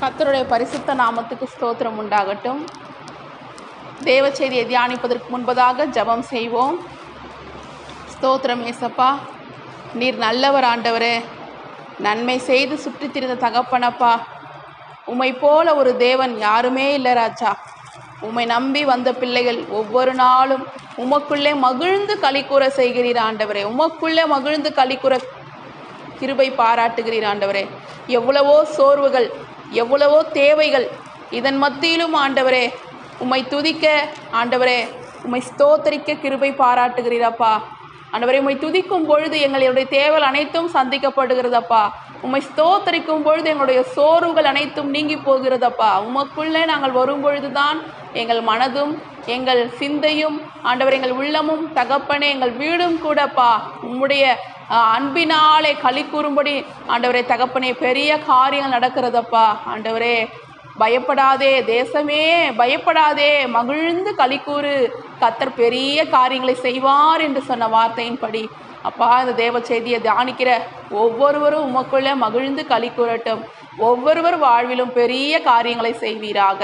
கத்தருடைய பரிசுத்த நாமத்துக்கு ஸ்தோத்திரம் உண்டாகட்டும். தேவ செய்தியை தியானிப்பதற்கு முன்பதாக ஜெபம் செய்வோம். ஸ்தோத்திரம் ஏசப்பா நீர் நல்லவர் ஆண்டவரே. நன்மை செய்து சுற்றித் திரிந்த தகப்பனப்பா. உம்மை போல ஒரு தேவன் யாருமே இல்லை ராஜா. உம்மை நம்பி வந்த பிள்ளைகள் ஒவ்வொரு நாளும் உமக்குள்ளே மகிழ்ந்து கலிக்கூற செய்கிறீர் ஆண்டவரே. உமக்குள்ளே மகிழ்ந்து கலிக்கூற கிருபை பாராட்டுகிறீர் ஆண்டவரே. எவ்வளவோ சோர்வுகள் எவ்வளவோ தேவைகள். இதன் மத்தியிலும் ஆண்டவரே உம்மை துதிக்க ஆண்டவரே உம்மை ஸ்தோத்தரிக்க கிருபை பாராட்டுகிறீரப்பா. ஆண்டவரே உம்மை துதிக்கும் பொழுது எங்களுடைய தேவைகள் அனைத்தும் சந்திக்கப்படுகிறதப்பா. உம்மை ஸ்தோத்தரிக்கும் பொழுது எங்களுடைய சோர்வுகள் அனைத்தும் நீங்கி போகிறதப்பா. உமக்குள்ளே நாங்கள் வரும் பொழுதுதான் எங்கள் மனதும் எங்கள் சிந்தையும் ஆண்டவர் எங்கள் உள்ளமும் தகப்பனே எங்கள் வீடும் கூடப்பா. உம்முடைய அன்பினாலே களி கூறும்படி ஆண்டவரே தகப்பனே பெரிய காரியங்கள் நடக்கிறதப்பா. ஆண்டவரே பயப்படாதே தேசமே பயப்படாதே மகிழ்ந்து களிக்கூறு கத்தர் பெரிய காரியங்களை செய்வார் என்று சொன்ன வார்த்தையின்படி. அப்பா இந்த தேவ செய்தியை தியானிக்கிற ஒவ்வொருவரும் உமக்குள்ளே மகிழ்ந்து களி கூறட்டும். ஒவ்வொருவர் வாழ்விலும் பெரிய காரியங்களை செய்வீராக.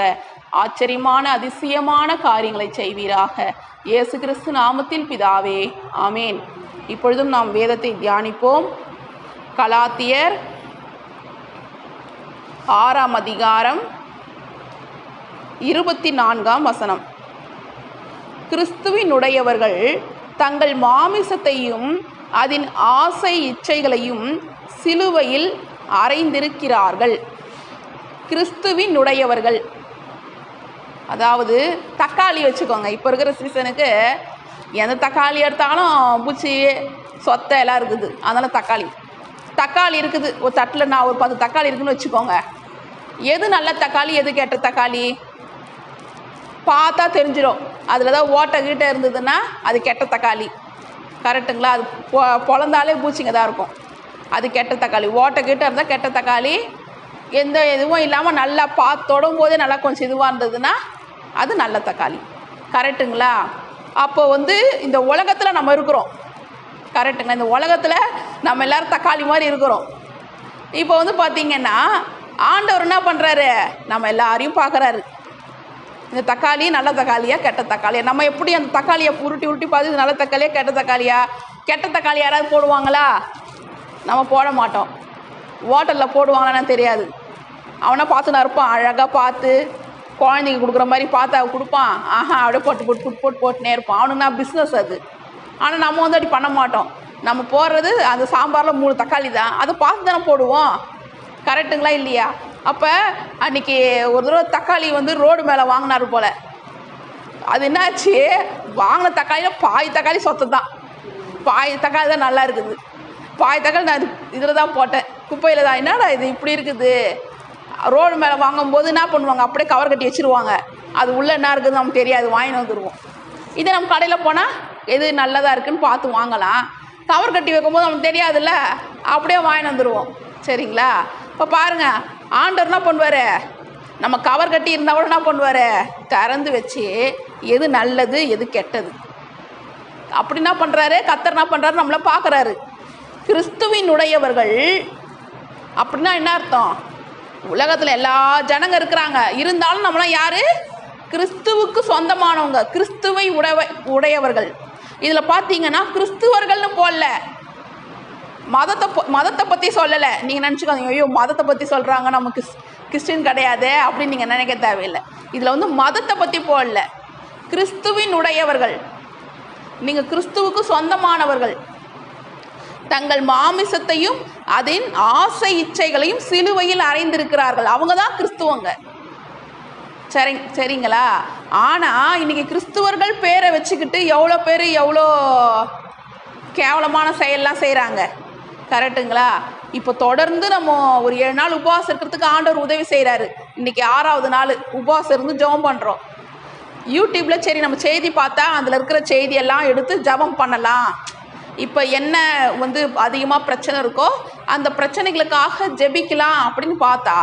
ஆச்சரியமான அதிசயமான காரியங்களை செய்வீராக. இயேசு கிறிஸ்து நாமத்தில் பிதாவே. ஆமேன். இப்பொழுதும் நாம் வேதத்தை தியானிப்போம். கலாத்தியர் ஆறாம் அதிகாரம் இருபத்தி நான்காம் வசனம். கிறிஸ்துவினுடையவர்கள் தங்கள் மாமிசத்தையும் அதன் ஆசை இச்சைகளையும் சிலுவையில் அறைந்திருக்கிறார்கள். கிறிஸ்துவினுடையவர்கள் அதாவது தக்காளி வச்சுக்கோங்க. இப்போ இருக்கிற சீசனுக்கு எந்த தக்காளி எடுத்தாலும் பூச்சி சொத்தை எல்லாம் இருக்குது. அதனால் தக்காளி. தக்காளி இருக்குது. ஒரு தட்டில் நான் ஒரு பத்து தக்காளி இருக்குன்னு வச்சுக்கோங்க. எது நல்ல தக்காளி எது கெட்ட தக்காளி? பார்த்தா தெரிஞ்சிடும் அதில் தான் ஓட்டை கீட்டை இருந்ததுன்னா அது கெட்ட தக்காளி. கரெக்டுங்களா அது பொ பொழந்தாலே பூச்சிங்க தான் இருக்கும். அது கெட்ட தக்காளி. ஓட்டை கீட்டை இருந்தால் கெட்ட தக்காளி. எந்த இதுவும் இல்லாமல் நல்லா பார்த்து தொடும் போதே நல்லா கொஞ்சம் இதுவாக இருந்ததுன்னா அது நல்ல தக்காளி. கரெக்டுங்களா அப்போ வந்து இந்த உலகத்தில் நம்ம இருக்கிறோம். கரெக்டுங்களா இந்த உலகத்தில் நம்ம எல்லாரும் தக்காளி மாதிரி இருக்கிறோம். இப்போ வந்து பார்த்தீங்கன்னா ஆண்டவர் என்ன பண்ணுறாரு நம்ம எல்லாரையும் பார்க்குறாரு இந்த தக்காளி நல்ல தக்காளியா கெட்ட தக்காளியா? நம்ம எப்படி அந்த தக்காளியை உருட்டி உருட்டி பார்த்து இது நல்ல தக்காளியா கெட்ட தக்காளியா? கெட்ட தக்காளி யாராவது போடுவாங்களா? நம்ம போட மாட்டோம். ஹோட்டலில் போடுவாங்களான்னு தெரியாது. அவனை பார்த்து நான் இருப்பான். அழகாக பார்த்து குழந்தைக்கு கொடுக்குற மாதிரி பார்த்தா கொடுப்பான். ஆஹா அப்படியே போட்டு போட்டு போட்டு போட்டு போட்டுனே இருப்பான். அவனுக்கு பிஸ்னஸ் அது. ஆனால் நம்ம வந்து அப்படி பண்ண மாட்டோம். நம்ம போடுறது அந்த சாம்பாரில் மூணு தக்காளி தான். அதை பார்த்து தானே போடுவோம். கரெக்டுங்களா இல்லையா? அப்போ அன்னைக்கு ஒரு தடவை தக்காளி வந்து ரோடு மேலே வாங்கினாரு போல். அது என்னாச்சு? வாங்கின தக்காளியில் பாய் தக்காளி சொத்து தான். பாய் தக்காளி தான் நல்லா இருக்குது. பாய் தக்காளி நான் இதில் தான் போட்டேன். குப்பையில் தான் என்னடா இது? இப்படி இருக்குது. ரோடு மேலே வாங்கும்போது என்ன பண்ணுவாங்க? அப்படியே கவர் கட்டி வச்சுருவாங்க. அது உள்ளே என்ன இருக்குது நமக்கு தெரியாது. வாங்கிட்டு வந்துடுவோம் இதே நம்ம கடையில் போனால் எது நல்லதாக இருக்குன்னு பார்த்து வாங்கலாம். கவர் கட்டி வைக்கும்போது நமக்கு தெரியாதுல்ல. அப்படியே வாங்கிட்டு வந்துடுவோம் சரிங்களா? இப்போ பாருங்கள் ஆண்டவர் என்ன பண்ணுவார்? நம்ம கவர் கட்டி இருந்தால் கூட என்ன பண்ணுவார்? திறந்து வச்சு எது நல்லது எது கெட்டது. அப்படி என்ன பண்ணுறாரு கத்தர் என்ன பண்ணுறாரு நம்மளை பார்க்குறாரு. கிறிஸ்துவினுடையவர்கள் அப்படின்னா என்ன அர்த்தம்? உலகத்தில் எல்லா ஜனங்க இருக்கிறாங்க. இருந்தாலும் நம்மளாம் யார்? கிறிஸ்துவுக்கு சொந்தமானவங்க. கிறிஸ்துவை உடவ உடையவர்கள். இதில் பார்த்தீங்கன்னா கிறிஸ்துவர்கள்னு போடல. மதத்தை மதத்தை பற்றி சொல்லலை. நீங்கள் நினச்சிக்காதீங்க. ஐயோ மதத்தை பற்றி சொல்கிறாங்க நம்ம கிறிஸ் கிறிஸ்டின் கிடையாது அப்படின்னு நீங்கள் நினைக்க தேவையில்லை. இதில் வந்து மதத்தை பற்றி போடல. கிறிஸ்துவின் உடையவர்கள். நீங்கள் கிறிஸ்துவுக்கு சொந்தமானவர்கள். தங்கள் மாமிசத்தையும் அதன் ஆசை இச்சைகளையும் சிலுவையில் அறைந்திருக்கிறார்கள். அவங்க தான் கிறிஸ்துவங்க. சரி சரிங்களா? ஆனால் இன்னைக்கு கிறிஸ்துவர்கள் பேரை வச்சுக்கிட்டு எவ்வளோ பேர் எவ்வளோ கேவலமான செயல்லாம் செய்கிறாங்க கரெக்டுங்களா இப்போ தொடர்ந்து நம்ம ஒரு ஏழு நாள் உபவாசம் இருக்கிறதுக்கு ஆண்டவர் உதவி செய்கிறாரு இன்னைக்கு ஆறாவது நாள் உபவாசம் இருந்து ஜெபம் பண்ணுறோம் யூடியூப்பில் சரி நம்ம செய்தி பார்த்தா அதில் இருக்கிற செய்தியெல்லாம் எடுத்து ஜெபம் பண்ணலாம். இப்போ என்ன வந்து அதிகமாக பிரச்சனை இருக்கோ அந்த பிரச்சனைகளுக்காக ஜெபிக்கலாம் அப்படின்னு பார்த்தா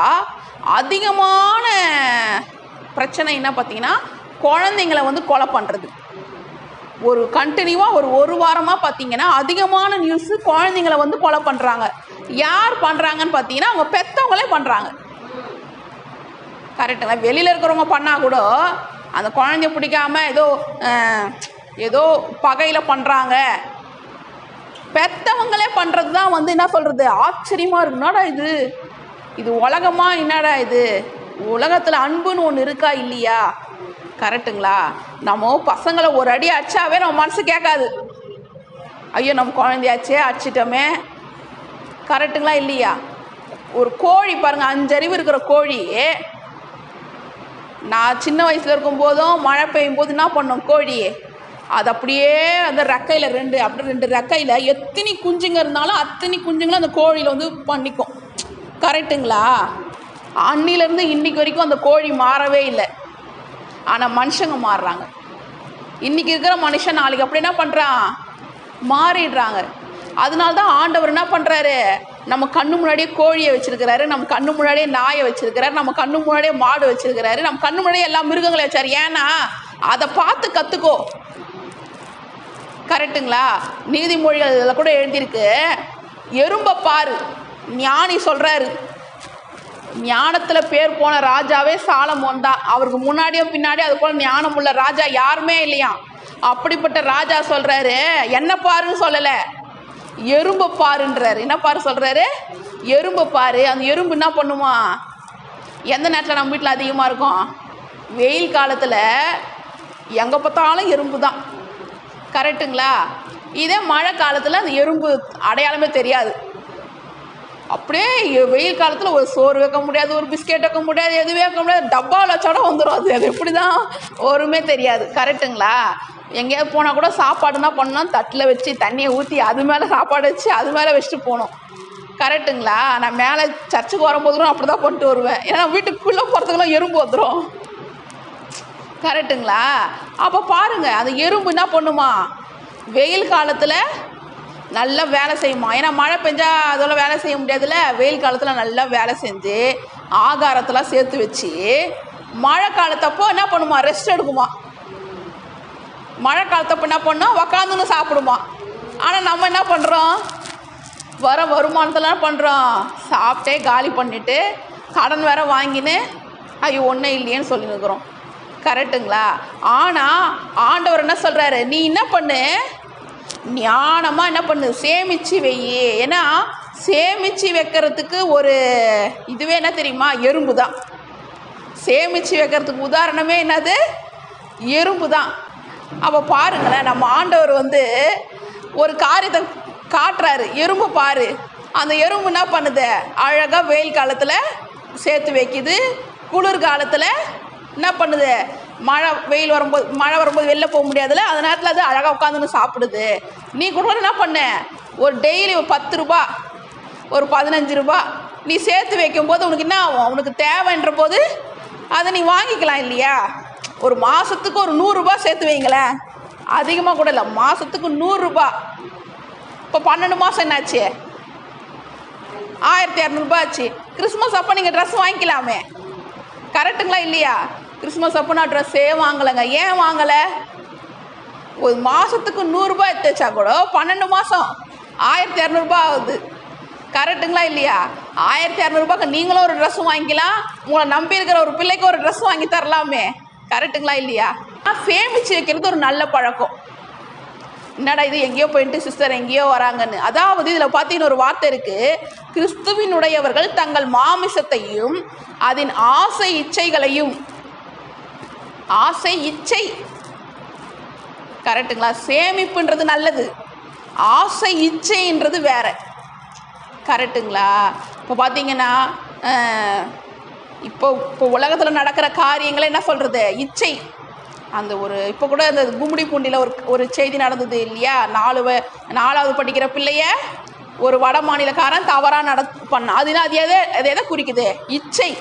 அதிகமான பிரச்சனை என்ன பார்த்தீங்கன்னா குழந்தைங்கள வந்து கொலை பண்ணுறது ஒரு கண்டினியூவாக ஒரு ஒரு வாரமாக பார்த்தீங்கன்னா அதிகமான நியூஸு குழந்தைங்கள வந்து கொலை பண்ணுறாங்க யார் பண்ணுறாங்கன்னு பார்த்தீங்கன்னா அவங்க பெற்றவங்களே பண்ணுறாங்க கரெக்டுங்களா வெளியில் இருக்கிறவங்க பண்ணால் கூட அந்த குழந்தைய பிடிக்காம ஏதோ ஏதோ பகையில் பண்ணுறாங்க பெத்தவங்களே பண்ணுறது தான் வந்து என்ன சொல்கிறது ஆச்சரியமாக இருக்கு. என்னடா இது? இது உலகமா? என்னடா இது? உலகத்தில் அன்புன்னு ஒன்று இருக்கா இல்லையா? கரெக்டுங்களா நம்ம பசங்களை ஒரு அடி அடிச்சாவே நம்ம மனசு கேட்காது. ஐயோ நம்ம குழந்தையாச்சே அடிச்சிட்டோமே. கரெக்டுங்களா இல்லையா? ஒரு கோழி பாருங்கள் அஞ்சறிவு இருக்கிற கோழி. நான் சின்ன வயசில் இருக்கும் போதும் மழை பெய்யும் போது என்ன பண்ணோம் கோழி அது அப்படியே அந்த ரெக்கையில் ரெண்டு அப்படி ரெண்டு ரெக்கையில் எத்தனை குஞ்சுங்க இருந்தாலும் அத்தனை குஞ்சுங்களும் அந்த கோழியில் வந்து பண்ணிக்கும். கரெக்டுங்களா அன்னிலேருந்து இன்னைக்கு வரைக்கும் அந்த கோழி மாறவே இல்லை. ஆனால் மனுஷங்க மாறுறாங்க. இன்னைக்கு இருக்கிற மனுஷன் நாளைக்கு அப்படி என்ன பண்ணுறான் மாறிடுறாங்க. அதனால தான் ஆண்டவர் என்ன பண்ணுறாரு நம்ம கண்ணு முன்னாடியே கோழியை வச்சிருக்கிறாரு நம்ம கண்ணு முன்னாடியே நாயை வச்சிருக்கிறாரு நம்ம கண்ணு முன்னாடியே மாடு வச்சிருக்கிறாரு நம்ம கண்ணு முன்னாடியே எல்லா மிருகங்களையும் வச்சார். ஏன்னா அதை பார்த்து கற்றுக்கோ கரெக்டுங்களா? நீதிமொழிகளில் கூட எழுதியிருக்கு. எறும்பை பாரு. ஞானி சொல்கிறாரு ஞானத்தில் பேர் போன ராஜாவே சாலமோன் தான் அவருக்கு முன்னாடியும் பின்னாடி அது போல் ஞானம் உள்ள ராஜா யாருமே இல்லையா? அப்படிப்பட்ட ராஜா சொல்கிறாரு என்ன பாருன்னு சொல்லலை. எறும்பை பாருன்றாரு. என்ன பாரு சொல்கிறாரு எறும்பை பாரு. அந்த எறும்பு என்ன பண்ணுமா? எந்த நேரத்தில் நம்ம வீட்டில் அதிகமாக இருக்கும்? வெயில் காலத்தில் எங்கே பார்த்தாலும் எறும்பு தான் கரெக்டுங்களா? இதே மழை காலத்தில் அந்த எறும்பு அடையாளமே தெரியாது. அப்படியே வெயில் காலத்தில் ஒரு சோறு வைக்க முடியாது ஒரு பிஸ்கெட் வைக்க முடியாது எதுவே வைக்க முடியாது டப்பாவில் வச்சோட வந்துடும் அது. அது எப்படி தான் ஒருமே தெரியாது. கரெக்டுங்களா? எங்கேயாவது போனால் கூட சாப்பாடுனா பண்ணோம் தட்டில் வச்சு தண்ணியை ஊற்றி அது மேலே சாப்பாடு வச்சு அது மேலே வச்சுட்டு போகணும். கரெக்டுங்களா? நான் மேலே சர்ச்சுக்கு வரும்போது அப்படி தான் கொண்டு வருவேன். ஏன்னா வீட்டுக்குள்ளே போகிறதுக்குலாம் எறும்பு வந்துடும் கரெக்டுங்களா? அப்போ பாருங்கள் அந்த எறும்பு என்ன பண்ணுமா? வெயில் காலத்தில் நல்லா வேலை செய்யுமா? ஏன்னா மழை பெஞ்சா அதோட வேலை செய்ய முடியாதுல்ல? வெயில் காலத்தில் நல்லா வேலை செஞ்சு ஆகாரத்தெல்லாம் சேர்த்து வச்சு மழை காலத்தப்போ என்ன பண்ணுமா? ரெஸ்ட் எடுக்குமா? மழை காலத்தப்போ என்ன பண்ணோம் உக்காந்துன்னு சாப்பிடுமா? ஆனால் நம்ம என்ன பண்ணுறோம் வர வருமானத்தெல்லாம் பண்ணுறோம் சாப்பிட்டே காலி பண்ணிட்டு கடன் வேற வாங்கின்னு ஐயோ ஒன்றும் இல்லையேன்னு சொல்லி நிற்கிறோம் கரெக்டுங்களா ஆனால் ஆண்டவர் என்ன சொல்கிறாரு நீ என்ன பண்ணு? ஞானமாக என்ன பண்ணு? சேமித்து வெய்யி ஏன்னா சேமித்து வைக்கிறதுக்கு ஒரு இதுவே என்ன தெரியுமா? எறும்பு தான் சேமித்து வைக்கிறதுக்கு உதாரணமே என்னது? எறும்பு தான் அப்போ பாருங்களேன் நம்ம ஆண்டவர் வந்து ஒரு காரியத்தை காட்டுறாரு. எறும்பு பாரு. அந்த எறும்பு என்ன பண்ணுது? அழகாக வெயில் காலத்தில் சேர்த்து வைக்குது குளிர் காலத்தில் என்ன பண்ணுது? மழை வெயில் வரும்போது மழை வரும்போது வெளில போக முடியாதுல்ல? அந்த நேரத்தில் அது அழகாக உட்காந்துன்னு சாப்பிடுது. நீ கூட என்ன பண்ண? ஒரு டெய்லி ஒரு பத்து ரூபா ஒரு பதினஞ்சு ரூபா நீ சேர்த்து வைக்கும்போது உனக்கு என்ன ஆகும்? உனக்கு தேவைன்ற போது அதை நீ வாங்கிக்கலாம் இல்லையா? ஒரு மாதத்துக்கு ஒரு நூறுரூபா சேர்த்து வைங்களேன். அதிகமாக கூட இல்லை. மாதத்துக்கு நூறுரூபா இப்போ பன்னெண்டு மாதம் என்னாச்சு? ஆயிரத்தி இரநூறுபா ஆச்சு. கிறிஸ்மஸ் அப்போ நீங்கள் ட்ரெஸ் வாங்கிக்கலாமே. கரெக்டுங்களா இல்லையா? கிறிஸ்மஸ் அப்போ நான் ட்ரெஸ்ஸே வாங்கலைங்க. ஏன் வாங்கலை? ஒரு மாதத்துக்கு நூறுரூபா எடுத்து வச்சா கூட? பன்னெண்டு மாதம் ஆயிரத்தி இரநூறுபா ஆகுது. கரெக்டுங்களா இல்லையா? ஆயிரத்தி இரநூறுபாக்கு நீங்களும் ஒரு ட்ரெஸ் வாங்கிக்கலாம். உங்களை நம்பி இருக்கிற ஒரு பிள்ளைக்கு ஒரு ட்ரெஸ் வாங்கி தரலாமே. கரெக்டுங்களா இல்லையா? சேமித்து வைக்கிறது ஒரு நல்ல பழக்கம். என்னடா இது எங்கேயோ போயிட்டு சிஸ்டர் எங்கேயோ வராங்கன்னு. அதாவது இதில் பார்த்தீங்கன்னா ஒரு வார்த்தை இருக்குது கிறிஸ்துவினுடையவர்கள் தங்கள் மாமிசத்தையும் அதன் ஆசை இச்சைகளையும் ஆசை இச்சை. கரெக்டுங்களா? சேமிப்புன்றது நல்லது. ஆசை இச்சைன்றது வேற. கரெக்டுங்களா? இப்போ பார்த்தீங்கன்னா இப்போ இப்போ உலகத்தில் நடக்கிற காரியங்களை என்ன சொல்கிறது இச்சை. அந்த ஒரு இப்போ கூட அந்த கும்படி பூண்டியில் ஒரு ஒரு செய்தி நடந்தது இல்லையா? நாலு நாலாவது படிக்கிற பிள்ளைய ஒரு வட மாநிலக்காரன் தவறாக நட பண்ண அது அது எதை அது எதை குறிக்குது? இச்சை.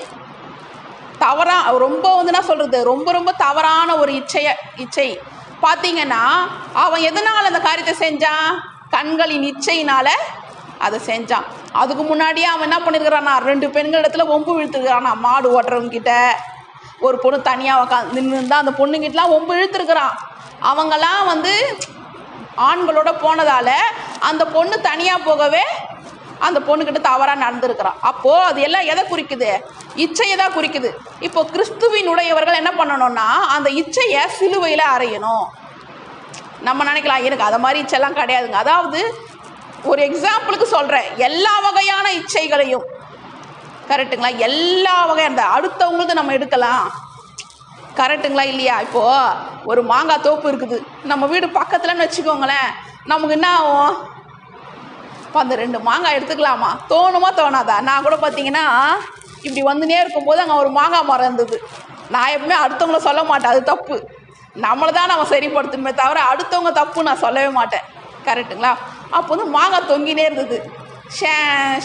தவறா ரொம்ப வந்து என்ன சொல்கிறது ரொம்ப ரொம்ப தவறான ஒரு இச்சைய இச்சை. பார்த்தீங்கன்னா அவன் எதனால் அந்த காரியத்தை செஞ்சான்? கண்களின் இச்சையினால அதை செஞ்சான். அதுக்கு முன்னாடியே அவன் என்ன பண்ணியிருக்கிறானா ரெண்டு பெண்களிடத்துல ஒம்பு இழுத்துருக்கிறானா. மாடு ஓட்டுறவங்க கிட்ட ஒரு பொண்ணு தனியாக உக்கா நின்று இருந்தா அந்த பொண்ணுங்கிட்டலாம் ஒம்பு இழுத்துருக்குறான். அவங்கெல்லாம் வந்து ஆண்களோட போனதால அந்த பொண்ணு தனியாக போகவே அந்த பொண்ணுக்கிட்ட தவறாக நடந்திருக்கிறான். அப்போது அது எல்லாம் எதை குறிக்குது? இச்சையை தான் குறிக்குது. இப்போ கிறிஸ்துவின் உடையவர்கள் என்ன பண்ணணும்னா அந்த இச்சையை சிலுவையில் அறையணும். நம்ம நினைக்கலாம் எனக்கு அதை மாதிரி இச்சைலாம் கிடையாதுங்க. அதாவது ஒரு எக்ஸாம்பிளுக்கு சொல்கிறேன் எல்லா வகையான இச்சைகளையும். கரெக்டுங்களா? எல்லா வகையான இந்த அடுத்தவங்களுக்கு நம்ம எடுக்கலாம். கரெக்டுங்களா இல்லையா? இப்போது ஒரு மாங்காய் தோப்பு இருக்குது. நம்ம வீடு பக்கத்துலன்னு வச்சுக்கோங்களேன். நமக்கு என்ன ஆகும்? இப்போ அந்த ரெண்டு மாங்காய் எடுத்துக்கலாமா? தோணுமா தோணாதா? நான் கூட பார்த்தீங்கன்னா இப்படி வந்துனே இருக்கும்போது அங்கே ஒரு மாங்காய் மரம் இருந்தது. நான் எப்பவுமே அடுத்தவங்கள சொல்ல மாட்டேன் அது தப்பு. நம்மளை தான் நம்ம சரிப்படுத்தணுமே தவிர அடுத்தவங்க தப்பு நான் சொல்லவே மாட்டேன். கரெக்டுங்களா அப்போ வந்து மாங்காய் தொங்கினே இருந்தது. ஷே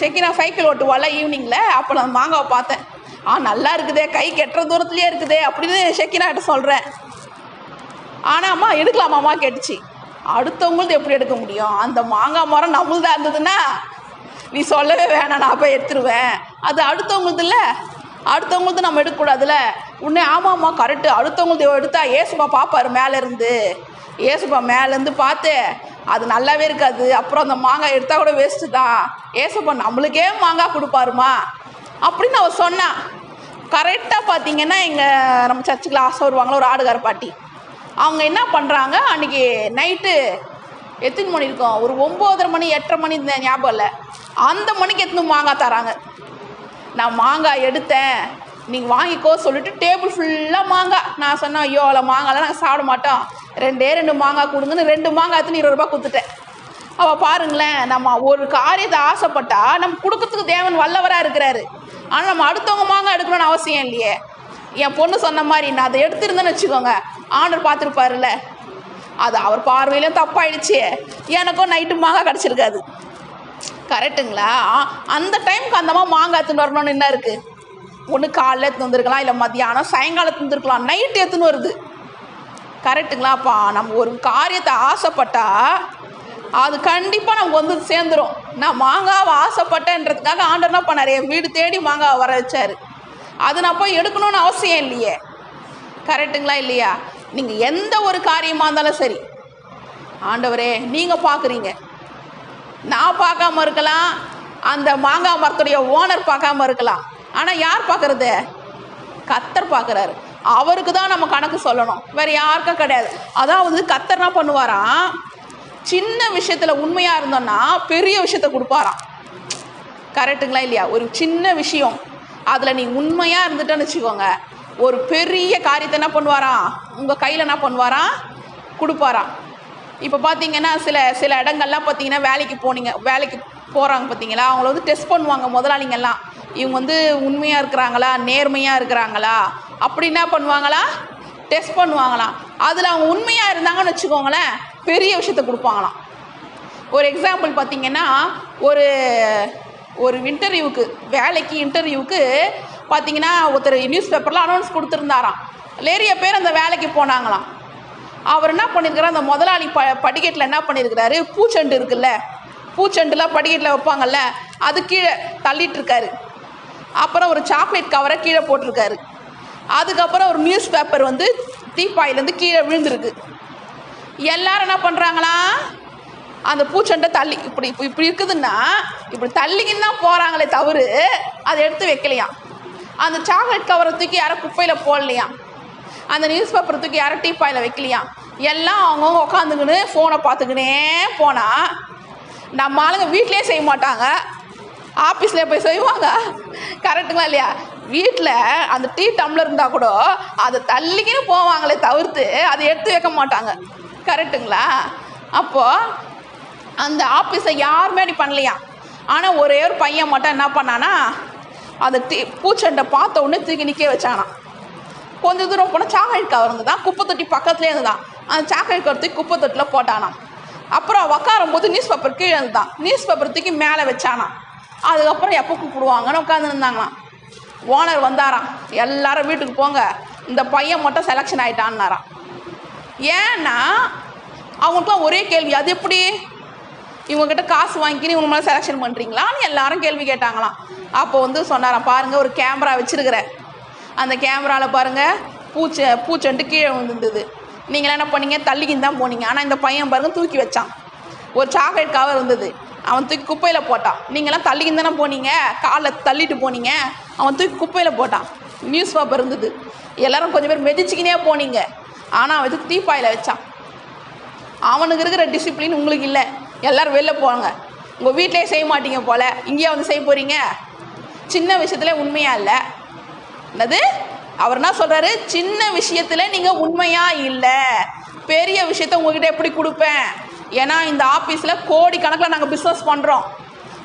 ஷெக்கினா சைக்கிள் ஓட்டுவாள் ஈவினிங்கில் அப்போ நான் மாங்காவை பார்த்தேன். ஆ நல்லா இருக்குதே கை கெட்டுற தூரத்துலேயே இருக்குதே அப்படின்னு ஷெக்கினாட்ட சொல்கிறேன் ஆனால் அம்மா எடுக்கலாமாம்மா கேட்டுச்சு. அடுத்தவங்களது எப்படி எடுக்க முடியும்? அந்த மாங்காய் மரம் நம்மள்தான் இருந்ததுன்னா நீ சொல்லவே வேணாம் நான் போய் எடுத்துருவேன். அது அடுத்தவங்களது இல்லை அடுத்தவங்களது நம்ம எடுக்கக்கூடாதுல்ல. உன்னே ஆமாம்மா கரெக்டு அடுத்தவங்களது எடுத்தா ஏசுப்பா பார்ப்பாரு மேலேருந்து. ஏசுப்பா மேலேருந்து பார்த்து அது நல்லாவே இருக்காது. அப்புறம் அந்த மாங்காய் எடுத்தால் கூட வேஸ்ட்டு தான் ஏசுப்பா நம்மளுக்கே மாங்காய் கொடுப்பாருமா. அப்படின்னு அவ சொன்னான் கரெக்டாக பார்த்தீங்கன்னா எங்கள் நம்ம சர்ச்சுக்கில் ஆசை வருவாங்களா ஒரு ஆடுகார பாட்டி. அவங்க என்ன பண்ணுறாங்க அன்றைக்கி நைட்டு எத்தனை மணி இருக்கும்? ஒரு ஒம்போதரை மணி எட்டரை மணி இருந்தேன் ஞாபகம் இல்லை. அந்த மணிக்கு எத்தனை மாங்காய் தராங்க. நான் மாங்காய் எடுத்தேன். நீங்கள் வாங்கிக்கோ சொல்லிட்டு டேபிள் ஃபுல்லாக மாங்காய். நான் சொன்னேன் ஐயோ அவ்வளோ மாங்காய்லாம் நாங்கள் சாப்பிட மாட்டோம். ரெண்டே ரெண்டு மாங்காய் கொடுங்கன்னு ரெண்டு மாங்காய் எடுத்துன்னு இருபது ரூபாய் கொடுத்துட்டேன். அவள் பாருங்களேன் நம்ம ஒரு காரியத்தை ஆசைப்பட்டா நம்ம கொடுக்கறதுக்கு தேவன் வல்லவராக இருக்கிறாரு. ஆனால் நம்ம அடுத்தவங்க மாங்காய் எடுக்கணும்னு அவசியம் இல்லையே. என் பொண்ணு சொன்ன மாதிரி நான் அதை எடுத்திருந்தேன்னு வச்சுக்கோங்க. ஆண்டர் பார்த்துருப்பாருல்ல? அது அவர் பார்வையிலும் தப்பாயிடுச்சு. எனக்கும் நைட்டு மாங்காய் கிடச்சிருக்காது. கரெக்டுங்களா? ஆ- அந்த டைமுக்கு அந்தம்மா மாங்காய் எடுத்துன்னு வரணும்னு என்ன இருக்குது ஒன்று காலைல எடுத்துன்னு இல்லை மத்தியானம் சாயங்காலம் வந்துருக்கலாம். நைட்டு எடுத்துன்னு வருது. கரெக்டுங்களாப்பா நம்ம ஒரு காரியத்தை ஆசைப்பட்டா அது கண்டிப்பாக நமக்கு வந்து சேர்ந்துரும். நான் மாங்காவை ஆசைப்பட்டேன்றதுக்காக ஆண்டர் என்ன பண்ணார்? என் வீடு தேடி மாங்காவை வர வச்சார். அது நான் போய் எடுக்கணும்னு அவசியம் இல்லையே. கரெக்டுங்களா இல்லையா? நீங்கள் எந்த ஒரு காரியமாக இருந்தாலும் சரி. ஆண்டவரே நீங்கள் பார்க்குறீங்க. நான் பார்க்காம இருக்கலாம். அந்த மாங்காய் மரத்துடைய ஓனர் பார்க்காம இருக்கலாம். ஆனால் யார் பார்க்கறது? கத்தர் பார்க்குறாரு. அவருக்கு தான் நம்ம கணக்கு சொல்லணும். வேற யாருக்கும் கிடையாது. அதாவது கத்தர் என்ன பண்ணுவாராம்? சின்ன விஷயத்தில் உண்மையாக இருந்தோன்னா பெரிய விஷயத்த கொடுப்பாராம். கரெக்டுங்களா இல்லையா? ஒரு சின்ன விஷயம். அதில் நீ உண்மையாக இருந்துட்டேன்னு வச்சுக்கோங்க. ஒரு பெரிய காரியத்தை என்ன பண்ணுவாராம் உங்கள் கையில் என்ன பண்ணுவாராம் கொடுப்பாராம் இப்போ பார்த்தீங்கன்னா சில சில இடங்கள்லாம் பார்த்தீங்கன்னா வேலைக்கு போனீங்க வேலைக்கு போகிறாங்க பார்த்தீங்களா அவங்கள வந்து டெஸ்ட் பண்ணுவாங்க முதலாளிங்கெல்லாம் இவங்க வந்து உண்மையாக இருக்கிறாங்களா? நேர்மையாக இருக்கிறாங்களா? அப்படி என்ன பண்ணுவாங்களா? டெஸ்ட் பண்ணுவாங்களாம். அதில் அவங்க உண்மையாக இருந்தாங்கன்னு வச்சுக்கோங்களேன் பெரிய விஷயத்த கொடுப்பாங்களாம். ஒரு எக்ஸாம்பிள் பார்த்தீங்கன்னா ஒரு ஒரு இன்டர்வியூவுக்கு வேலைக்கு இன்டர்வியூவுக்கு பார்த்தீங்கன்னா ஒருத்தர் நியூஸ் பேப்பரில் அனௌன்ஸ் கொடுத்துருந்தாராம். நிறைய பேர் அந்த வேலைக்கு போனாங்களாம். அவர் என்ன பண்ணியிருக்கிறார் அந்த முதலாளி ப படிக்கட்டில் என்ன பண்ணியிருக்கிறாரு பூச்செண்டு இருக்குல்ல பூச்செண்டுலாம் படிக்கட்டில் வைப்பாங்கல்ல அது கீழே தள்ளிட்டுருக்காரு. அப்புறம் ஒரு சாக்லேட் கவரை கீழே போட்டிருக்காரு. அதுக்கப்புறம் ஒரு நியூஸ் பேப்பர் வந்து தீப்பாயிலேருந்து கீழே விழுந்திருக்கு. எல்லாரும் என்ன பண்ணுறாங்களா அந்த பூச்செண்டை தள்ளி இப்படி இப்படி இப்படி இருக்குதுன்னா இப்படி தள்ளிக்கின்னு தான் போகிறாங்களே தவிர அதை எடுத்து வைக்கலையாம். அந்த சாக்லேட் கவரை தூக்கி யாரும் குப்பையில் போடலையா? அந்த நியூஸ் பேப்பர் தூக்கி யாரும் டீப்பாயில் வைக்கலையா? எல்லாம் அவங்கவுங்க உட்காந்துக்கின்னு ஃபோனை பார்த்துக்கினே போனால் நம்ம ஆளுங்க வீட்டிலே செய்ய மாட்டாங்க. ஆஃபீஸில் போய் செய்வாங்க. கரெக்டுங்களா இல்லையா? வீட்டில் அந்த டீ டம்ளர் இருந்தால் கூட அதை தள்ளிக்கின்னு போவாங்களே தவிர்த்து அதை எடுத்து வைக்க மாட்டாங்க. கரெக்டுங்களா அப்போது அந்த ஆஃபீஸை யாருமே அப்படி பண்ணலையா? ஆனால் ஒரே ஒரு பையன் மட்டும் என்ன பண்ணானா அந்த தீ பூச்செண்டை பார்த்த உடனே தூக்கி நிற்க வச்சானான் கொஞ்சம் தூரம் போனால் சாக்லேட் கவர் இருந்ததான் குப்பை தொட்டி பக்கத்துலேயே இருந்துதான் அந்த சாக்லேட் கவர் தூக்கி குப்பை தொட்டியில் போட்டானான் அப்புறம் உட்காரும்போது நியூஸ் பேப்பர் கீழே இருந்துதான் நியூஸ் பேப்பர் தூக்கி மேலே வச்சானாம். அதுக்கப்புறம் எப்போ கூப்பிடுவாங்கன்னு உட்காந்துருந்தாங்களாம் ஓனர் வந்தாராம். எல்லாரும் வீட்டுக்கு போங்க இந்த பையன் மட்டும் செலெக்ஷன் ஆகிட்டான்னாரான் ஏன்னா அவங்களுக்குலாம் ஒரே கேள்வி அது எப்படி? இவங்ககிட்ட காசு வாங்கிக்கின்னு இவங்க மேலே செலெக்ஷன் பண்ணுறீங்களான்னு எல்லாரும் கேள்வி கேட்டாங்களாம். அப்போ வந்து சொன்னாராம் பாருங்கள் ஒரு கேமரா வச்சுருக்கிறேன். அந்த கேமராவில் பாருங்கள் பூச்சை பூச்செண்டு கீழே விழுந்துருந்தது நீங்களாம் என்ன பண்ணீங்க? தள்ளிக்கின்னு தான் போனீங்க. ஆனால் இந்த பையன் பாருங்கள் தூக்கி வச்சான். ஒரு சாக்லேட் கவர் இருந்தது. அவன் தூக்கி குப்பையில் போட்டான். நீங்களாம் தள்ளிக்கின்னு தானே போனீங்க? காலில் தள்ளிட்டு போனீங்க. அவன் தூக்கி குப்பையில் போட்டான். நியூஸ் பேப்பர் இருந்தது. எல்லாரும் கொஞ்சம் பேர் மிதிச்சுக்கினே போனீங்க. ஆனால் அவன் வந்து தீப்பாயில் வச்சான். அவனுக்கு இருக்கிற டிசிப்ளின் உங்களுக்கு இல்லை. எல்லாரும் வெளில போங்க உங்கள் வீட்டிலே செய்ய மாட்டீங்க போல். இங்கேயே வந்து செய்ய போகிறீங்க சின்ன விஷயத்துல உண்மையாக இல்லை. என்னது? அவர் என்ன சொல்கிறாரு சின்ன விஷயத்தில் நீங்கள் உண்மையாக இல்லை. பெரிய விஷயத்த உங்ககிட்ட எப்படி கொடுப்பேன்? ஏன்னா இந்த ஆஃபீஸில் கோடி கணக்கில் நாங்கள் பிஸ்னஸ் பண்ணுறோம்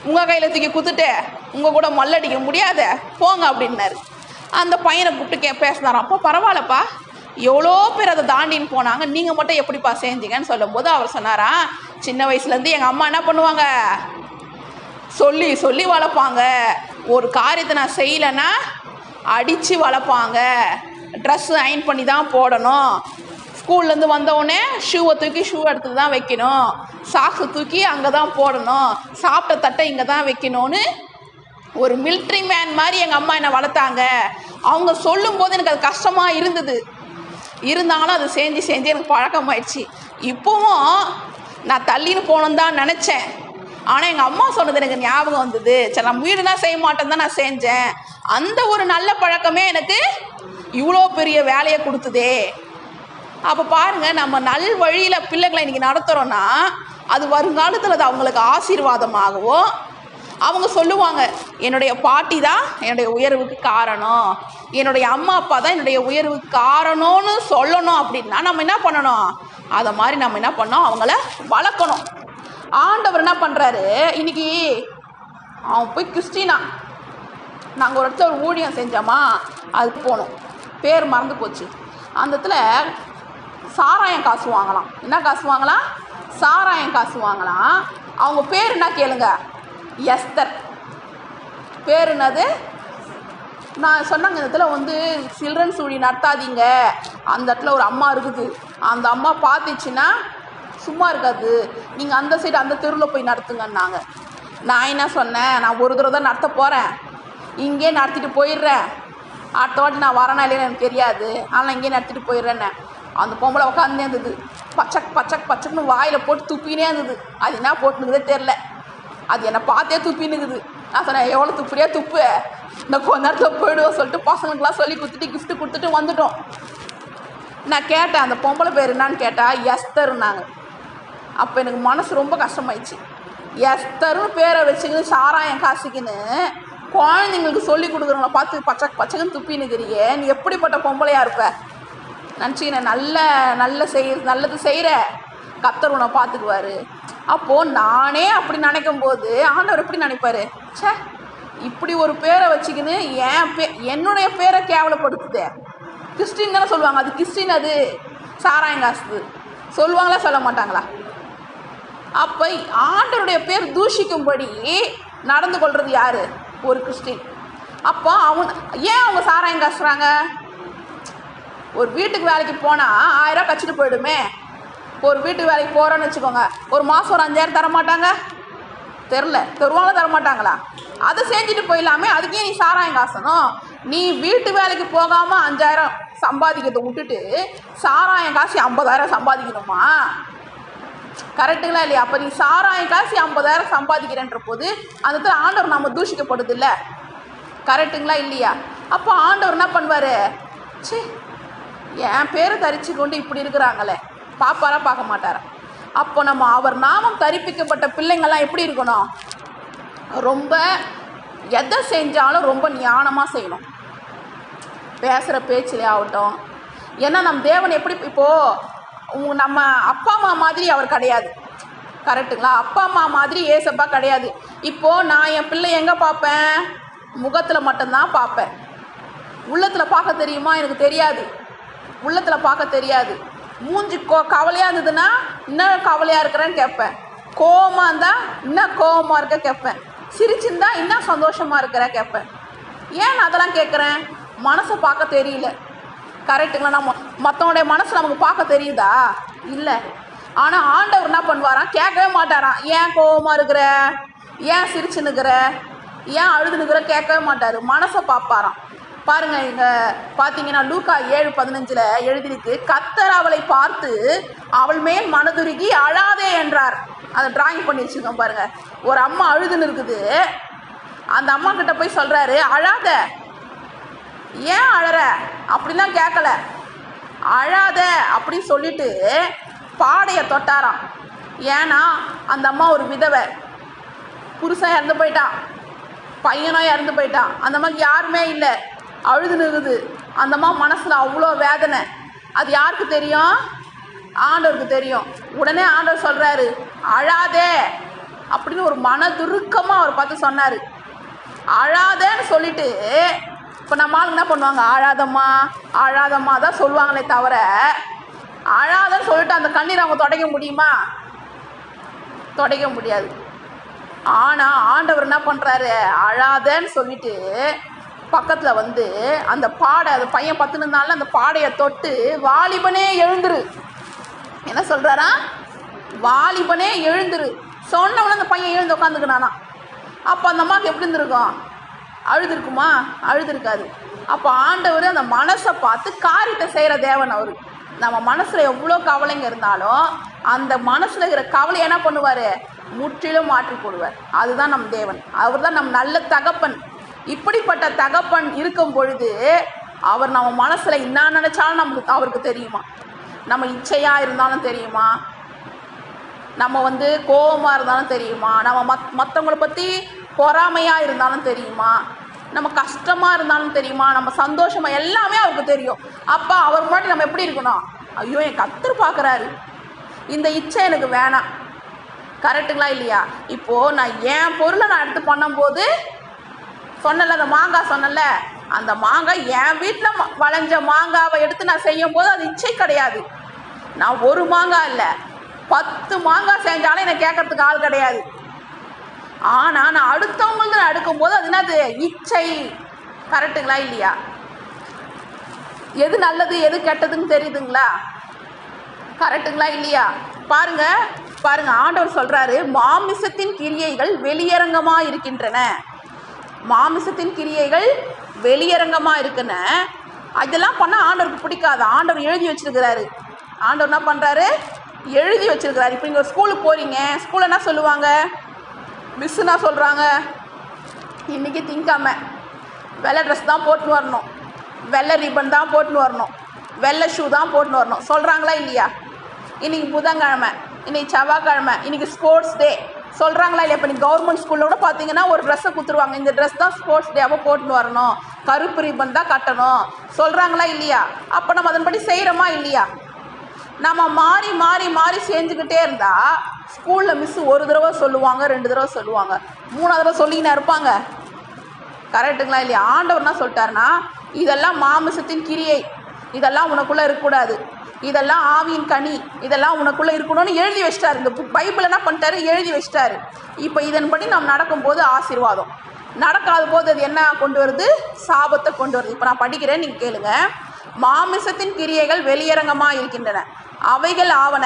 உங்கள் கையில் தூக்கி குத்துட்டு உங்கள் கூட மல்லடிக்க முடியாத போங்க அப்படின்னாரு. அந்த பையனை கூப்பிட்டு கே பேசினாராம். அப்போ பரவாயில்லப்பா. எவ்வளோ பேர் அதை தாண்டின்னு போனாங்க. நீங்கள் மட்டும் எப்படிப்பா செஞ்சீங்கன்னு சொல்லும்போது அவர் சொன்னாரா சின்ன வயசுலேருந்து எங்கள் அம்மா என்ன பண்ணுவாங்க? சொல்லி சொல்லி வளர்ப்பாங்க. ஒரு காரியத்தை நான் செய்யலைன்னா அடித்து வளர்ப்பாங்க. ட்ரெஸ்ஸு அயன் பண்ணி தான் போடணும். ஸ்கூல்லேருந்து வந்தவுடனே ஷூவை தூக்கி ஷூ எடுத்து தான் வைக்கணும். சாக்ஸை தூக்கி அங்கே தான் போடணும். சாப்பிட்ட தட்டை இங்கே தான் வைக்கணும்னு ஒரு மில்ட்ரி மேன் மாதிரி எங்கள் அம்மா என்னை வளர்த்தாங்க. அவங்க சொல்லும்போது எனக்கு அது கஷ்டமாக இருந்தது. இருந்தாலும் அது செஞ்சு செஞ்சு எனக்கு பழக்கமாயிடுச்சு. இப்போவும் நான் தள்ளின்னு போகணுன்னு தான் நினச்சேன். ஆனால் எங்கள் அம்மா சொன்னது எனக்கு ஞாபகம் வந்தது. சரி நான் வீடுனா செய்ய மாட்டேன் தான் நான் செஞ்சேன். அந்த ஒரு நல்ல பழக்கமே எனக்கு இவ்வளோ பெரிய வேலையை கொடுத்ததே. அப்போ பாருங்கள் நம்ம நல் வழியில் பிள்ளைகளை இன்னைக்கு நடத்துகிறோன்னா அது வருங்காலத்தில் அது அவங்களுக்கு ஆசீர்வாதமாகவும் அவங்க சொல்லுவாங்க என்னுடைய பாட்டி தான் என்னுடைய உயர்வுக்கு காரணம். என்னுடைய அம்மா அப்பா தான் என்னுடைய உயர்வுக்கு காரணம்னு சொல்லணும் அப்படின்னா நம்ம என்ன பண்ணணும்? அதை மாதிரி நம்ம என்ன பண்ணோம் அவங்கள வளர்க்கணும். ஆண்டவர் என்ன பண்ணுறாரு இன்னைக்கு அவன் போய் கிறிஸ்டினா. நாங்கள் ஒரு இடத்துல ஒரு ஊழியம் செஞ்சோமா? அதுக்கு போனோம். பேர் மறந்து போச்சு. அந்த இடத்துல சாராயம் காசு வாங்கலாம். என்ன காசு வாங்கலாம்? சாராயம் காசு வாங்கலாம். அவங்க பேர் என்ன கேளுங்க. எஸ்தர். பேர் என்னது நான் சொன்னாங்க இந்த இடத்துல வந்து சில்ட்ரன்ஸ் ஊழி நடத்தாதீங்க. அந்த இடத்துல ஒரு அம்மா இருக்குது. அந்த அம்மா பார்த்துச்சுன்னா சும்மா இருக்காது. நீங்கள் அந்த சைடு அந்த தெருவில் போய் நடத்துங்கன்னாங்க. நான் என்ன சொன்னேன்? நான் ஒரு தடவை தான் நடத்த போகிறேன் இங்கே நடத்திட்டு போயிடுறேன். அடுத்த வாட்டி நான் வரேனா இல்லைன்னு எனக்கு தெரியாது. ஆனால் இங்கேயே நடத்திட்டு போயிடுறேன்னு. அந்த பொம்பளை உட்காந்தே இருந்தது. பச்சக் பச்சக் பச்சக்னு வாயில் போட்டு துப்பினே இருந்தது. அது என்ன போட்டுனுக்குதே தெரில அது என்னை பார்த்தே துப்பின்னுக்குது நான் சொன்னேன் எவ்வளோ துப்புறியா? துப்பு. நான் கொஞ்ச நேரத்தில் போயிடுவோம் சொல்லிட்டு பசங்களுக்குலாம் சொல்லி கொடுத்துட்டு கிஃப்ட்டு கொடுத்துட்டு வந்துட்டோம். நான் கேட்டேன் அந்த பொம்பளை பேர் என்னான்னு கேட்டால் எஸ்தருன்னாங்க அப்போ எனக்கு மனசு ரொம்ப கஷ்டமாயிடுச்சு. எஸ்தருன்னு பேரை வச்சுக்கின்னு சாராயம் காசிக்கின்னு குழந்தைங்களுக்கு சொல்லி கொடுக்குறவங்கள பார்த்து பச்சை பச்சைக்குன்னு துப்பினுக்கிறீங்க நீ எப்படிப்பட்ட பொம்பளையாக இருப்ப? நினச்சிக்கினேன் நல்ல நல்ல செய் நல்லது செய்கிற கத்தர் உன்னை பார்த்துக்குவாரு. அப்போது நானே அப்படி நினைக்கும் போது ஆண்டவர் எப்படி நினைப்பாரு? ச்சே இப்படி ஒரு பேரை வச்சுக்கின்னு என் பே என்னுடைய பேரை கேவலப்படுத்துதே. கிறிஸ்டின் தானே சொல்லுவாங்க. அது கிறிஸ்டின் அது சாராயங்காசு சொல்லுவாங்களா சொல்ல மாட்டாங்களா? அப்போ ஆண்டருடைய பேர் தூஷிக்கும்படி நடந்து கொள்வது யார்? ஒரு கிறிஸ்டின். அப்போ அவன் ஏன் அவங்க சாராயம் காசுறாங்க? ஒரு வீட்டுக்கு வேலைக்கு போனால் ஆயிரம் கச்சிட்டு போயிடுமே. ஒரு வீட்டு வேலைக்கு போகிறோன்னு வச்சுக்கோங்க. ஒரு மாதம் ஒரு அஞ்சாயிரம் தரமாட்டாங்க? தெரில தருவாங்களா தர மாட்டாங்களா அதை செஞ்சுட்டு போயிடலாமே. அதுக்கே நீ சாராயம் காசணும். நீ வீட்டு வேலைக்கு போகாமல் அஞ்சாயிரம் சம்பாதிக்கிறத விட்டுட்டு சாராயம் காசு ஐம்பதாயிரம் சம்பாதிக்கணுமா? கரெக்டுங்களா இல்லையா? அப்போ நீ சாராயம் காசு ஐம்பதாயிரம் சம்பாதிக்கிறேன்ற போது அந்த இடத்துல ஆண்டவர் நம்ம தூஷிக்கப்படுது இல்லை கரெக்டுங்களா இல்லையா? அப்போ ஆண்டவர் என்ன பண்ணுவார்? சே என் பேரை தரிச்சு கொண்டு இப்படி இருக்கிறாங்களே. பாப்பாரா பார்க்க மாட்டாரா. அப்போ நம்ம அவர் நாமம் தரிப்பிக்கப்பட்ட பிள்ளைங்கள்லாம் எப்படி இருக்கணும்? ரொம்ப எதை செஞ்சாலும் ரொம்ப ஞானமாக செய்யணும். பேசுகிற பேச்சிலே ஆகட்டும். ஏன்னா நம் தேவன் எப்படி இப்போது நம்ம அப்பா அம்மா மாதிரி அவர் கிடையாது. கரெக்டுங்களா அப்பா அம்மா மாதிரி ஏசப்பா கிடையாது. இப்போது நான் என் பிள்ளை எங்கே பார்ப்பேன்? முகத்தில் மட்டும்தான் பார்ப்பேன். உள்ளத்தில் பார்க்க தெரியுமா? எனக்கு தெரியாது. உள்ளத்தில் பார்க்க தெரியாது. மூஞ்சி கோ கவலையாக இருந்ததுன்னா இன்னும் கவலையாக இருக்கிறேன்னு கேட்பேன். கோவமாக இருந்தால் இன்னும் கோபமாக இருக்க கேட்பேன். சிரிச்சிருந்தா இன்னும் சந்தோஷமாக இருக்கிற கேட்பேன். ஏன் நான் அதெல்லாம் கேட்குறேன்? மனசை பார்க்க தெரியல. கரெக்டுங்களா நம்ம மற்றவனுடைய மனசு நமக்கு பார்க்க தெரியுதா? இல்லை. ஆனால் ஆண்டவர் என்ன பண்ணுவாராம்? கேட்கவே மாட்டாராம். ஏன் கோபமாக இருக்கிற? ஏன் சிரிச்சுன்னுக்கிற ஏன் அழுதுனுக்கிற கேட்கவே மாட்டார். மனசை பார்ப்பாராம். பாருங்க இங்க பார்த்தீங்கன்னா லூக்கா ஏழு பதினஞ்சில் எழுதியிருக்கு கத்தர் அவளை பார்த்து அவள் மேல் மனதுருகி அழாதே என்றார். அதை டிராயிங் பண்ணி வச்சுருக்கோம் பாருங்க. ஒரு அம்மா அழுதுன்னு இருக்குது. அந்த அம்மா கிட்ட போய் சொல்கிறாரு அழாத. ஏன் அழற? அப்படிலாம் கேட்கல அழாத அப்படின்னு சொல்லிட்டு பாடையை தொட்டாராம். ஏன்னா அந்த அம்மா ஒரு விதவை. புருஷன் இறந்து போயிட்டான். பையனும் இறந்து போயிட்டான். அந்த மாதிரி யாருமே இல்லை. அழுது நிறுது அந்த மனசில் அவ்வளோ வேதனை. அது யாருக்கு தெரியும்? ஆண்டவருக்கு தெரியும். உடனே ஆண்டவர் சொல்கிறாரு அழாதே. அப்படின்னு ஒரு மன துருக்கமாக அவர் பார்த்து சொன்னார். அழாதேன்னு சொல்லிட்டு இப்போ நம்ம ஆளுங்க என்ன பண்ணுவாங்க? அழாதம்மா அழாதம்மா தான் சொல்லுவாங்களே தவிர அழாதன்னு சொல்லிட்டு அந்த கண்ணீர் அவங்க தொடைக்க முடியுமா? துடைக்க முடியாது. ஆனால் ஆண்டவர் என்ன பண்ணுறாரு அழாதன்னு சொல்லிட்டு பக்கத்தில் வந்து அந்த பாடை அந்த பையன் பத்துனதுனால அந்த பாடையை தொட்டு வாலிபனே எழுந்துரு. என்ன சொல்கிறாரா வாலிபனே எழுந்துரு. சொன்ன உடனே அந்த பையன் எழுந்து உட்காந்துக்கினானா அப்போ அந்த அம்மாவுக்கு எப்படி இருந்திருக்கும்? அழுதுருக்குமா? அழுதுருக்காது. அப்போ ஆண்டவர் அந்த மனசை பார்த்து காரியத்தை செய்கிற தேவன் அவர். நம்ம மனசில் எவ்வளோ கவலைங்க இருந்தாலும் அந்த மனசில் இருக்கிற கவலை என்ன பண்ணுவார்? முற்றிலும் மாற்றி போடுவார். அதுதான் நம் தேவன். அவர் தான் நம் நல்ல தகப்பன். இப்படிப்பட்ட தகப்பன் இருக்கும் பொழுது அவர் நம்ம மனசில் என்ன நினச்சாலும் நமக்கு அவருக்கு தெரியுமா? நம்ம இச்சையாக இருந்தாலும் தெரியுமா? நம்ம வந்து கோபமாக இருந்தாலும் தெரியுமா? நம்ம மத் மற்றவங்கள பற்றி பொறாமையாக இருந்தாலும் தெரியுமா? நம்ம கஷ்டமாக இருந்தாலும் தெரியுமா? நம்ம சந்தோஷமாக எல்லாமே அவருக்கு தெரியும். அப்போ அவர் முன்னாடி நம்ம எப்படி இருக்கணும்? ஐயோ என் கத்தர் பார்க்குறாரு இந்த இச்சை எனக்கு வேணாம். கரெக்டுங்களா இல்லையா? இப்போது நான் என் பொருளை நான் எடுத்து பண்ணும்போது சொன்னல அந்த மாங்காய் சொன்னல அந்த மாங்காய் என் வீட்டில் வளைஞ்ச மாங்காவை எடுத்து நான் செய்யும் போது அது இச்சை கிடையாது. நான் ஒரு மாங்காய் இல்லை. பத்து மாங்காய் செஞ்சாலும் என்னை கேட்கறதுக்கு ஆள் கிடையாது. ஆனால் நான் அடுத்தவங்களுக்கு நான் அடுக்கும்போது அது என்னது? இச்சை. கரெக்டுங்களா இல்லையா? எது நல்லது எது கெட்டதுன்னு தெரியுதுங்களா? கரெக்டுங்களா இல்லையா? பாருங்க பாருங்க ஆண்டவர் சொல்றாரு மாமிசத்தின் கிரியைகள் வெளியரங்கமாக இருக்கின்றன மாமிசத்தின் கிரியைகள் வெளியரங்கமாக இருக்குன்னு அதெல்லாம் பண்ணால் ஆண்டவருக்கு பிடிக்காது. ஆண்டவர் எழுதி வச்சிருக்கிறாரு. ஆண்டவர் என்ன பண்ணுறாரு எழுதி வச்சிருக்கிறாரு. இப்போ நீங்கள் ஸ்கூலுக்கு போகிறீங்க ஸ்கூலில் என்ன சொல்லுவாங்க? மிஸ்ஸு என்ன சொல்கிறாங்க இன்றைக்கி திங்காம வெள்ளை ட்ரெஸ் தான் போட்டுன்னு வரணும். வெள்ளை ரிப்பன் தான் போட்டுன்னு வரணும். வெள்ளை ஷூ தான் போட்டுன்னு வரணும். சொல்கிறாங்களா இல்லையா? இன்றைக்கி புதன்கிழமை. இன்றைக்கி செவ்வாய்க்கிழமை. இன்றைக்கி ஸ்போர்ட்ஸ் டே சொல்கிறாங்களா இல்லையா? இப்போ நீங்கள் கவர்மெண்ட் ஸ்கூலில் கூட பார்த்தீங்கன்னா ஒரு ட்ரெஸ்ஸை கொடுத்துருவாங்க இந்த ட்ரெஸ் தான் ஸ்போர்ட்ஸ் டேவாக போட்டுன்னு வரணும். கருப்பு ரிப்பன் தான் கட்டணும். சொல்கிறாங்களா இல்லையா? அப்போ நம்ம அதன்படி செய்கிறோமா இல்லையா? நம்ம மாறி மாறி மாறி செஞ்சுக்கிட்டே இருந்தால் ஸ்கூலில் மிஸ் ஒரு தடவை சொல்லுவாங்க ரெண்டு தடவை சொல்லுவாங்க. மூணாவது தடவை சொல்லிங்கன்னா இருப்பாங்க. கரெக்டுங்களா இல்லையா? ஆண்டவர் என்ன சொல்லிட்டாருன்னா இதெல்லாம் மாமிசத்தின் கிரியை. இதெல்லாம் உனக்குள்ளே இருக்கக்கூடாது. இதெல்லாம் ஆவியின் கனி இதெல்லாம் உனக்குள்ளே இருக்கணும்னு எழுதி வச்சிட்டாரு. இந்த பைபிள் என்ன பண்ணிட்டாரு? எழுதி வச்சிட்டாரு. இப்போ இதன்படி நாம் நடக்கும்போது ஆசீர்வாதம். நடக்காத போது அது என்ன கொண்டு வருது? சாபத்தை கொண்டு வருது. இப்போ நான் படிக்கிறேன் நீங்கள் கேளுங்க. மாமிசத்தின் கிரியைகள் வெளியரங்கமாக இருக்கின்றன. அவைகள் ஆவன.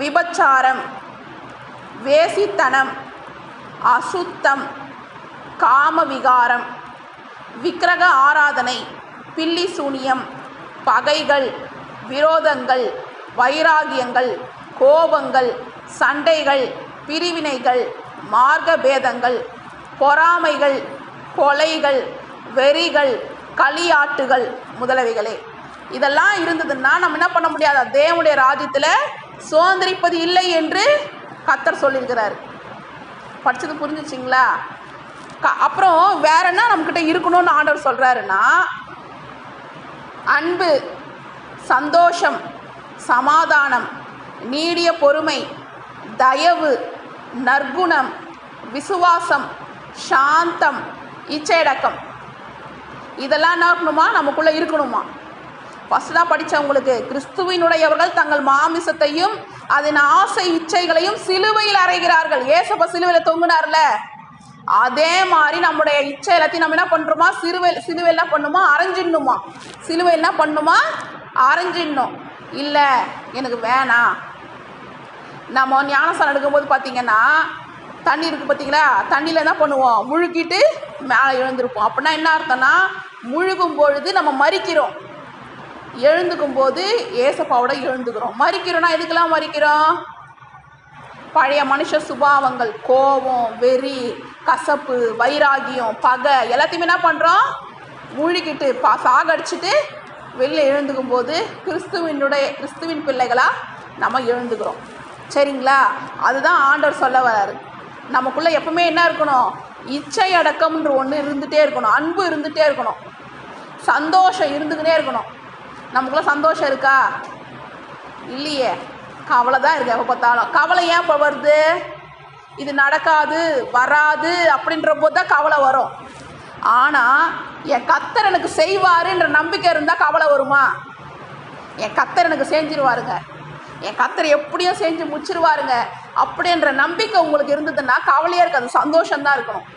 விபச்சாரம் வேசித்தனம் அசுத்தம் காம விகாரம் விக்கிரக ஆராதனை பில்லி சூனியம் பகைகள் விரோதங்கள் வைராகியங்கள் கோபங்கள் சண்டைகள் பிரிவினைகள் மார்க்கபேதங்கள் பொறாமைகள் கொலைகள் வெறிகள் களியாட்டுகள் முதலவைகளே. இதெல்லாம் இருந்ததுன்னா நம்ம என்ன பண்ண முடியாது? தேவனுடைய ராஜ்யத்தில் சுதந்திரிப்பது இல்லை என்று கத்தர் சொல்லியிருக்கிறார். படித்தது புரிஞ்சுச்சிங்களா? க- அப்புறம் வேற என்ன நம்மக்கிட்ட இருக்கணும்னு ஆண்டவர் சொல்கிறாருன்னா அன்பு சந்தோஷம் சமாதானம் நீடிய பொறுமை தயவு நற்குணம் விசுவாசம் சாந்தம் இச்சையடக்கம். இதெல்லாம் என்ன இருக்கணுமா நமக்குள்ளே இருக்கணுமா? ஃபஸ்ட்டாக படித்தவங்களுக்கு கிறிஸ்துவினுடையவர்கள் தங்கள் மாமிசத்தையும் அதன் ஆசை இச்சைகளையும் சிலுவையில் அறைகிறார்கள். ஏசப்ப சிலுவையில் தொங்குனார்ல? அதே மாதிரி நம்முடைய இச்சை எல்லாத்தையும் நம்ம என்ன பண்ணுறோமா? சிறுவை சிலுவை என்ன பண்ணுமா? அரைஞ்சிடணுமா? சிலுவை என்ன பண்ணுமா? அரைஞ்சிடணும். இல்லை எனக்கு வேணாம். நம்ம ஞானஸ்தானம் எடுக்கும்போது பார்த்தீங்கன்னா தண்ணி இருக்குது பார்த்தீங்களா? தண்ணியில் என்ன பண்ணுவோம்? முழுக்கிட்டு மேலே எழுந்திருப்போம். அப்படின்னா என்ன அர்த்தம்னா முழுகும் பொழுது நம்ம மறிக்கிறோம். எழுந்துக்கும் போது ஏசப்பாவோட எழுந்துக்கிறோம். மறிக்கிறோம்னா எதுக்கெல்லாம் மறிக்கிறோம்? பழைய மனுஷ சுபாவங்கள் கோபம் வெறி கசப்பு வைராகியம் பகை எல்லாத்தையுமே என்ன பண்ணுறோம் மூழ்கிட்டு பா சாகடிச்சிட்டு வெளில எழுந்துக்கும் போது கிறிஸ்துவினுடைய கிறிஸ்துவின் பிள்ளைகளாக நம்ம எழுந்துக்கிறோம். சரிங்களா? அதுதான் ஆண்டவர் சொல்ல வராரு நமக்குள்ளே எப்பவுமே என்ன இருக்கணும்? இச்சை அடக்கம்ன்ற ஒன்று இருந்துகிட்டே இருக்கணும். அன்பு இருந்துகிட்டே இருக்கணும். சந்தோஷம் இருந்துக்கிட்டே இருக்கணும். நமக்குள்ளே சந்தோஷம் இருக்கா? இல்லையே. கவலை தான் இருக்கு எப்போ பார்த்தாலும். கவலை ஏன் இப்போ வருது? இது நடக்காது வராது அப்படின்ற போது தான் கவலை வரும். ஆனால் என் கத்தர் எனக்கு செய்வாருன்ற நம்பிக்கை இருந்தால் கவலை வருமா? என் கத்தர் எனக்கு செஞ்சிருவாருங்க. என் கத்தர் எப்படியும் செஞ்சு முடிச்சிருவாருங்க. அப்படின்ற நம்பிக்கை உங்களுக்கு இருந்ததுன்னா கவலையாக இருக்காது சந்தோஷம்தான் இருக்கணும்.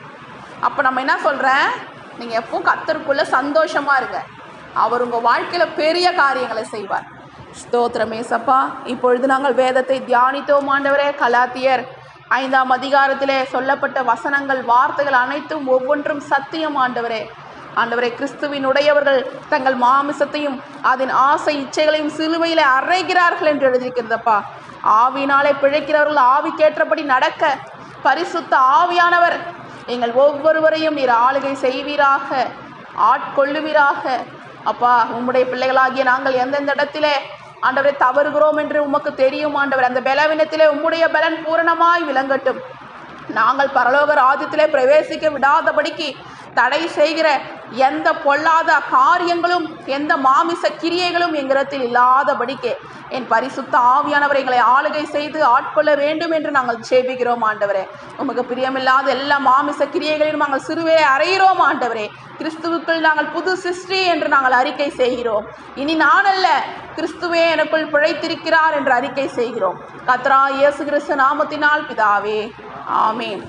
அப்போ நம்ம என்ன சொல்கிறேன் நீங்கள் எப்பவும் கத்தருக்குள்ளே சந்தோஷமாக இருங்க. அவர் உங்கள் வாழ்க்கையில் பெரிய காரியங்களை செய்வார். ஸ்தோத்திரமே சப்பா இப்பொழுது நாங்கள் வேதத்தை தியானித்தோம் ஆண்டவரே. கலாத்தியர் ஐந்தாம் அதிகாரத்திலே சொல்லப்பட்ட வசனங்கள் வார்த்தைகள் அனைத்தும் ஒவ்வொன்றும் சத்தியம் ஆண்டவரே. ஆண்டவரே கிறிஸ்துவின் உடையவர்கள் தங்கள் மாமிசத்தையும் அதன் ஆசை இச்சைகளையும் சிலுவையில் அறைகிறார்கள் என்று எழுதியிருக்கிறதப்பா. ஆவினாலே பிழைக்கிறவர்கள் ஆவிக்கேற்றபடி நடக்க பரிசுத்த ஆவியானவர். எங்கள் ஒவ்வொருவரையும் நீர் ஆளுகை செய்வீராக ஆட்கொள்ளுவீராக. அப்பா உம்முடைய பிள்ளைகளாகிய நாங்கள் எந்தெந்த இடத்திலே ஆண்டவரை தவறுகிறோம் என்று உமக்கு தெரியும் ஆண்டவர். அந்த பலவீனத்திலே உம்முடைய பலன் பூரணமாய் விளங்கட்டும். நாங்கள் பரலோக ராஜ்யத்திலே பிரவேசிக்க விடாதபடிக்கு தடை செய்கிற எந்த பொல்லாத காரியங்களும் எந்த மாமிச கிரியைகளும் எங்கிடத்தில் இல்லாதபடிக்கு என் பரிசுத்த ஆவியானவர் எங்களை ஆளுகை செய்து ஆட்கொள்ள வேண்டும் என்று நாங்கள் சேபிக்கிறோம் ஆண்டவரே. உமக்கு பிரியமில்லாத எல்லா மாமிச கிரியைகளையும் நாங்கள் சிறுவே அறையிறோம் ஆண்டவரே. கிறிஸ்துவுக்குள் நாங்கள் புது சிருஷ்டி என்று நாங்கள் அறிக்கை செய்கிறோம். இனி நான் அல்ல கிறிஸ்துவே எனக்குள் பிழைத்திருக்கிறார் என்று அறிக்கை செய்கிறோம். கத்ரா இயேசு கிறிஸ்து நாமத்தினால் பிதாவே. ஆமேன்.